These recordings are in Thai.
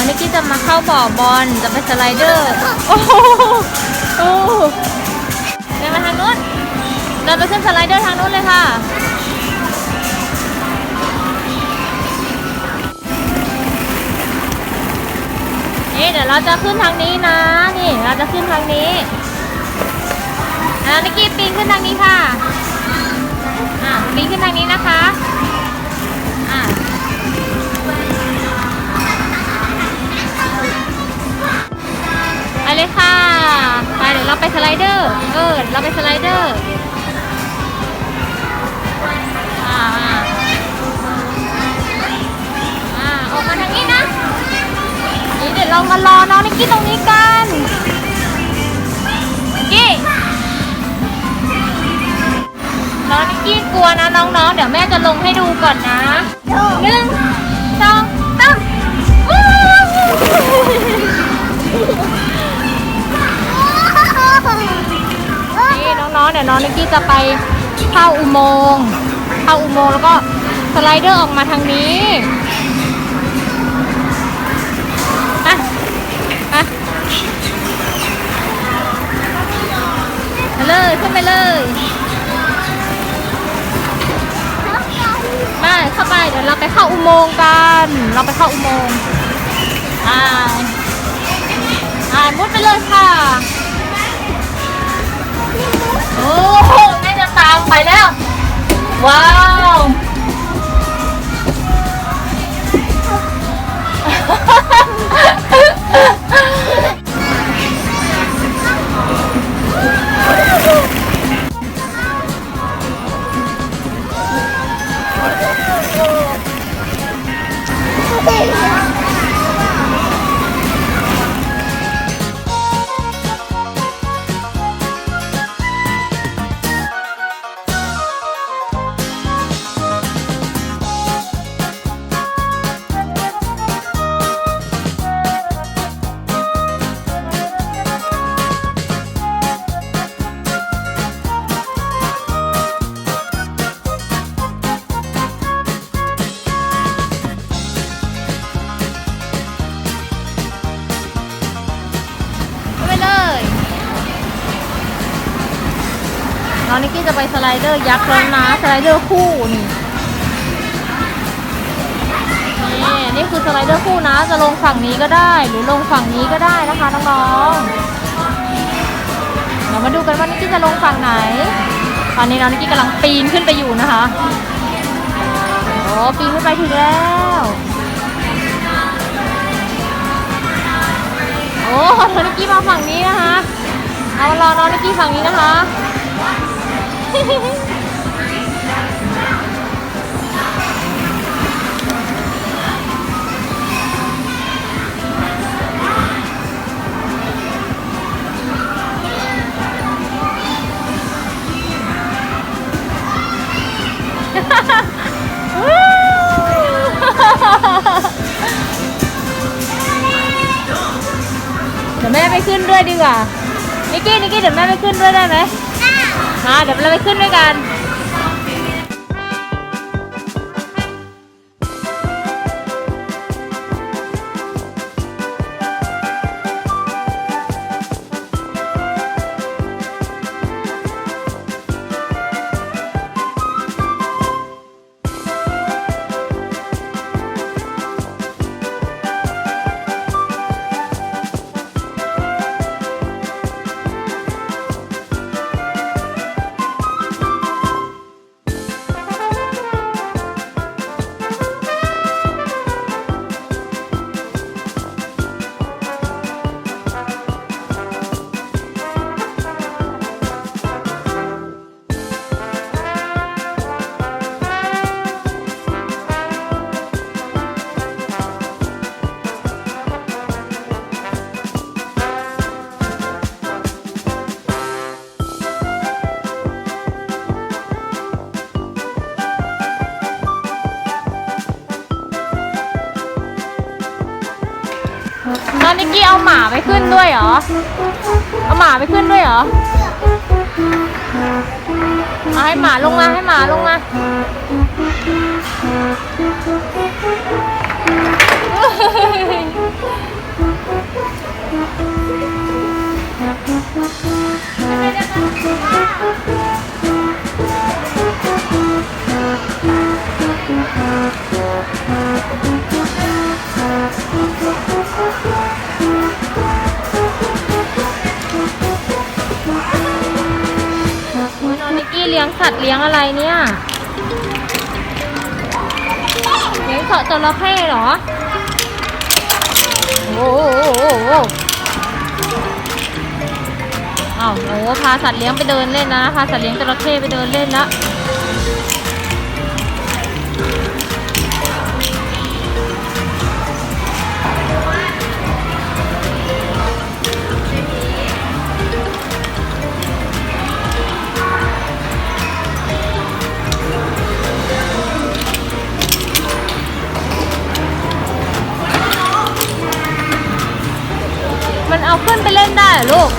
วันนี้กี้จะมาเข้าบ่อบอลจะไปสไลเดอร์ โอ้โหโอ้โหเดินมาทางนู้นเดินไปขึ้นสไลเดอร์ทางนู้นเลยค่ะนี่เดี๋ยวเราจะขึ้นทางนี้นะ นี่เราจะขึ้นทางนี้อ่านิกกี้ปีนขึ้นทางนี้ค่ะอ่าปีนขึ้นทางนี้นะคะ เราไปสไลเดอร์ เออ เราไปสไลเดอร์อ่าอ่าออกมาทางนี้นะ นี่เดี๋ยวเรามารอน้องนิกกี้ตรงนี้กันนิกกี้น้องนิกกี้กลัวนะน้องๆ เดี๋ยวแม่จะลงให้ดูก่อนนะหนึ่ง นี่น้องๆเดี๋ยวน้องนิกกี้จะไปเข้าอุโมงค์เข้าอุโมงค์แล้วก็สไลเดอร์ออกมาทางนี้อะอะไปเลยขึ้นไปเลยมาเข้าไปเดี๋ยวเราไปเข้าอุโมงค์กัน เราไปเข้าอุโมงค์อ่าอ่ามุดไปเลยค่ะ น้องนิกกี้จะไปสไลเดอร์ยักษ์แล้วนะสไลเดอร์คู่นี่นี่นี่คือสไลเดอร์คู่นะ จะลงฝั่งนี้ก็ได้ หรือลงฝั่งนี้ก็ได้นะคะน้องๆเดี๋ยวมาดูกันว่านิกกี้จะลงฝั่งไหน ตอนนี้น้องนิกกี้กำลังปีนขึ้นไปอยู่นะคะโอ้ปีนขึ้นไปถึงแล้วโอ้น้องนิกกี้มาฝั่งนี้นะคะ เอารอน้องนิกกี้ฝั่งนี้นะคะ เดี๋ยวแม่ไปขึ้นด้วยดีกว่านิกกี้นิกกี้เดี๋ยวแม่ไปขึ้นด้วยได้ไหม อ่าเดี๋ยวเราไปขึ้นด้วยกัน น้วนิกกี้เอาหมาไปขึ้นด้วยเหรอ เอาหมาไปขึ้นด้วยเหรอเอาให้หมาลงมาให้หมาลงมา สัตว์เลี้ยงอะไรเนี่ย เลี้ยงเสาะจระเข้เหรอ โอ้โหโอ้โหโอ้โหอ้าวโอ้โหพาสัตว์เลี้ยงไปเดินเล่นนะ พาสัตว์เลี้ยงจระเข้ไปเดินเล่นละ ขึ้นไปเล่นได้เหรอลูก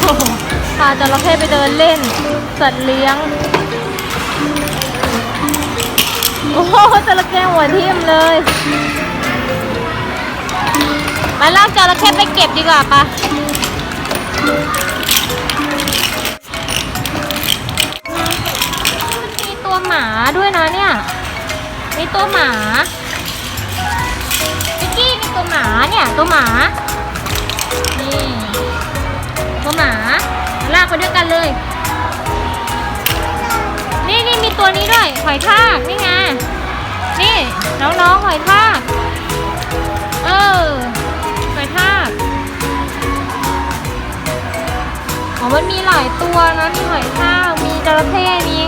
โอ้โหพาจระเข้ไปเดินเล่น สัตว์เลี้ยง โอ้โหจระเข้หัวทิ่มเลยมาลากจระเข้ไปเก็บดีกว่าปะมีตัวหมาด้วยนะเนี่ย มีตัวหมาพิกกี้มีตัวหมาเนี่ยตัวหมา นี่ตัวหมา ลากไปด้วยกันเลย นี่นี่มีตัวนี้ด้วยหอยทากนี่ไง นี่น้องๆหอยทากเออหอยทากอ๋อมันมีหลายตัวนะ มีหอยทากมีจระเข้มี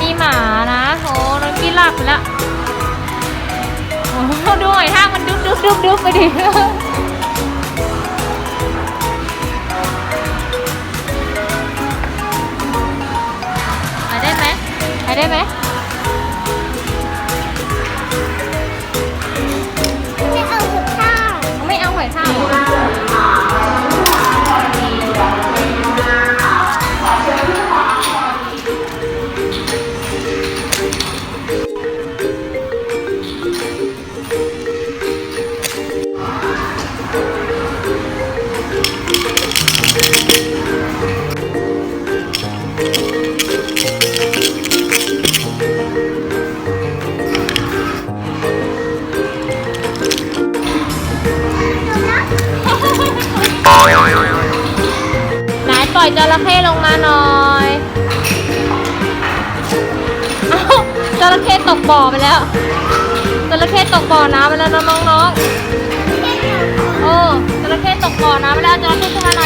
มีหมานะ โอ้โหดูหอยทากมันดุ๊บดุ๊บดุ๊บดุ๊บไปดิไปได้ไหมไปได้ไหมไม่ อยจระเข้ลงมาหน่อยเอ้าจระเข้ตกบ่อไปแล้วจระเข้ตกบ่อน้ำไปแล้วน้องๆๆโอ้จระเข้ตกบ่อน้ำไปแล้วจระเข้ขึ้นมาหน่อย